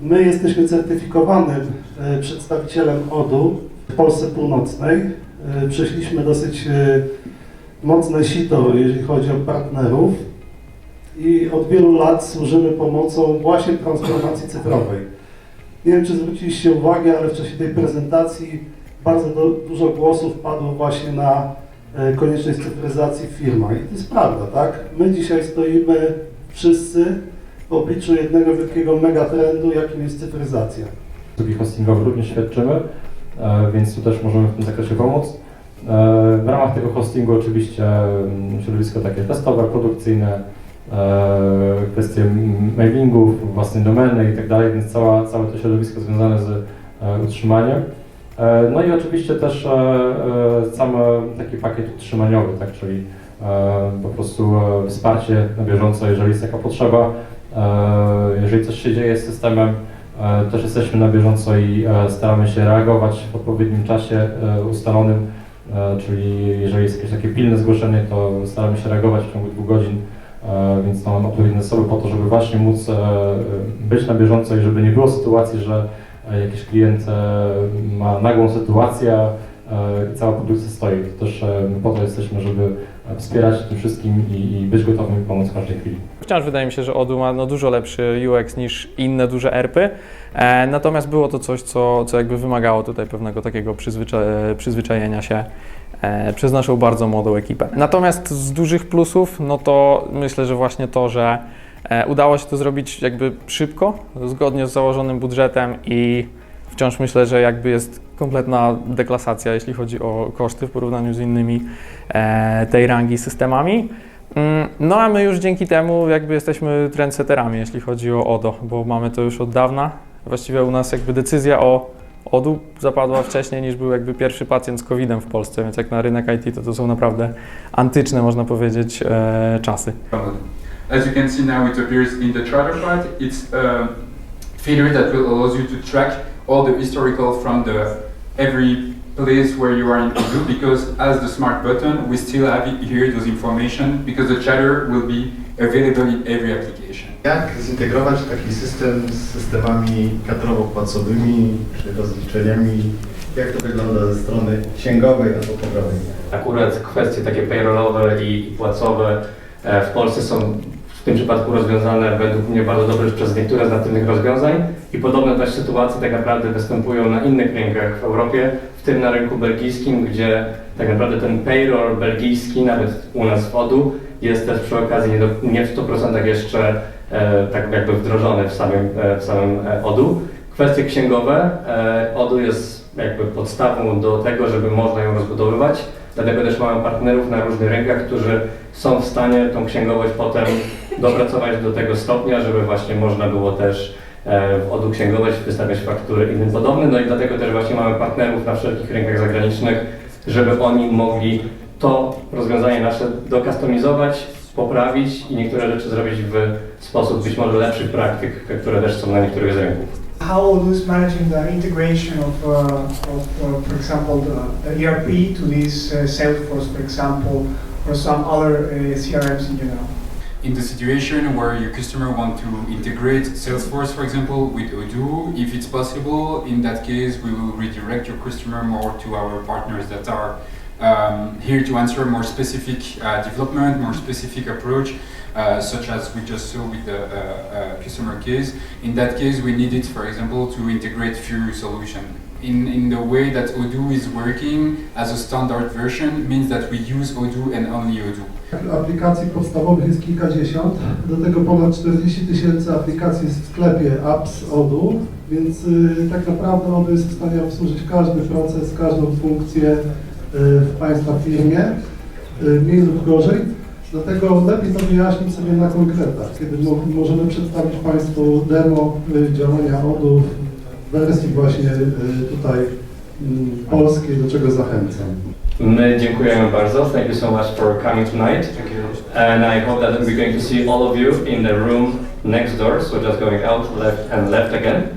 My jesteśmy certyfikowanym e, przedstawicielem ODU w Polsce Północnej. E, Przeszliśmy dosyć e, mocne sito, jeżeli chodzi o partnerów i od wielu lat służymy pomocą właśnie transformacji cyfrowej. Nie wiem, czy zwróciliście uwagę, ale w czasie tej prezentacji bardzo do, dużo głosów padło właśnie na konieczność cyfryzacji w firmach. I to jest prawda, tak? My dzisiaj stoimy wszyscy w obliczu jednego wielkiego megatrendu, jakim jest cyfryzacja. usługi hostingowe również świadczymy, e, więc tu też możemy w tym zakresie pomóc. E, W ramach tego hostingu oczywiście mm, środowisko takie testowe, produkcyjne, e, kwestie mailingów, własnej domeny i tak dalej, więc cała, całe to środowisko związane z utrzymaniem. No i oczywiście też cały taki pakiet utrzymaniowy, tak, czyli po prostu wsparcie na bieżąco, jeżeli jest taka potrzeba, jeżeli coś się dzieje z systemem, E, Też jesteśmy na bieżąco i e, staramy się reagować w odpowiednim czasie e, ustalonym, e, czyli jeżeli jest jakieś takie pilne zgłoszenie, to staramy się reagować w ciągu dwóch godzin, e, więc to mam odpowiednie zasoby po to, żeby właśnie móc e, być na bieżąco i żeby nie było sytuacji, że e, jakiś klient e, ma nagłą sytuację e, i cała produkcja stoi. To też e, po to jesteśmy, żeby e, wspierać tym wszystkim i, i być gotowym pomóc w każdej chwili. Wciąż wydaje mi się, że Odoo ma no, dużo lepszy UX niż inne duże ERPy, e, natomiast było to coś, co, co jakby wymagało tutaj pewnego takiego przyzwycza przyzwyczajenia się e, przez naszą bardzo młodą ekipę. Natomiast z dużych plusów, no to myślę, że właśnie to, że e, udało się to zrobić jakby szybko, zgodnie z założonym budżetem i wciąż myślę, że jakby jest kompletna deklasacja, jeśli chodzi o koszty w porównaniu z innymi e, tej rangi systemami. Mm, No a my już dzięki temu jakby jesteśmy trendsetterami, jeśli chodzi o ODO, bo mamy to już od dawna. Właściwie u nas jakby decyzja o ODU zapadła wcześniej niż był jakby pierwszy pacjent z COVID-em w Polsce, więc jak na rynek IT to to są naprawdę antyczne, można powiedzieć, e, czasy. As you can see now, it appears in the charter. It's a feature that will you to track all the historical from the every place where you are in Odoo because as the smart button, we still have it here those information because the charter will be available in every application. Jak zintegrować taki system z systemami kadrowo-płacowymi czy rozliczeniami? Jak to wygląda ze strony księgowej albo pogodowej? Akurat kwestie takie payrollowe i i płacowe e, w Polsce są w tym przypadku rozwiązane według mnie bardzo dobrze przez niektóre z natywnych rozwiązań i podobne też sytuacje tak naprawdę występują na innych rynkach w Europie, w tym na rynku belgijskim, gdzie tak naprawdę ten payroll belgijski, nawet u nas w ODU, jest też przy okazji nie, do, nie w 100% jeszcze e, tak jakby wdrożony w samym, e, w samym e, ODU. Kwestie księgowe, e, ODU jest jakby podstawą do tego, żeby można ją rozbudowywać. Dlatego też mamy partnerów na różnych rynkach, którzy są w stanie tą księgowość potem dopracować do tego stopnia, żeby właśnie można było też e, w ODU księgować, wystawiać faktury i tym podobne. No i dlatego też właśnie mamy partnerów na wszelkich rynkach zagranicznych, żeby oni mogli to rozwiązanie nasze dokustomizować, poprawić i niektóre rzeczy zrobić w sposób być może lepszych praktyk, które też są na niektórych z rynków. how Odoo managing the integration of, uh, of uh, for example, the, the ERP to this uh, Salesforce, for example, or some other uh, CRMs in general. In the situation where your customer want to integrate Salesforce, for example, with Odoo, if it's possible, in that case, we will redirect your customer more to our partners that are um, here to answer more specific uh, development, more specific approach, uh, such as we just saw with the uh, uh, customer case. In that case, we needed, for example, to integrate Fury solution. In, in the way that Odoo is working as a standard version means that we use Odoo and only Odoo. Aplikacji podstawowych jest kilkadziesiąt, do tego ponad 40 tysięcy aplikacji jest w sklepie apps ODU, więc tak naprawdę ODU jest w stanie obsłużyć każdy proces, każdą funkcję w Państwa firmie, y, mniej lub gorzej. Dlatego lepiej to wyjaśnić sobie na konkretach, kiedy mo możemy przedstawić Państwu demo y, działania ODU w wersji właśnie y, tutaj mm, polskiej, do czego zachęcam. My dziękujemy bardzo. Thank you so much for coming tonight. Thank you. And I hope that we're going to see all of you in the room next door. So just going out, left and left again.